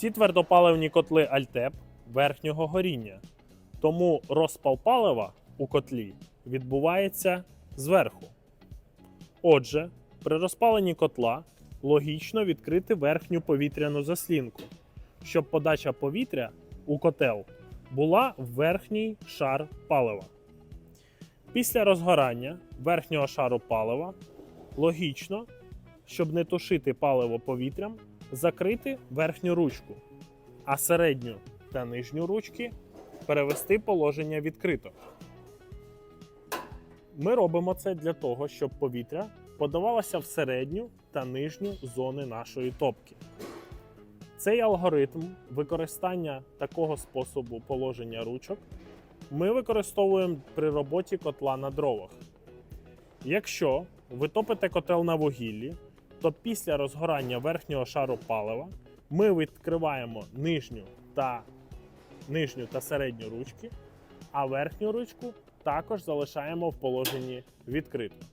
Всі твердопаливні котли Альтеп верхнього горіння. Тому розпал палива у котлі відбувається зверху. Отже, при розпаленні котла логічно відкрити верхню повітряну заслінку, щоб подача повітря у котел була в верхній шар палива. Після розгорання верхнього шару палива логічно, щоб не тушити паливо повітрям, закрити верхню ручку, а середню та нижню ручки перевести положення відкрито. Ми робимо це для того, щоб повітря подавалося в середню та нижню зони нашої топки. Цей алгоритм використання такого способу положення ручок ми використовуємо при роботі котла на дровах. Якщо ви топите котел на вугіллі, то після розгорання верхнього шару палива ми відкриваємо нижню та, нижню та середню ручки, а верхню ручку також залишаємо в положенні відкрито.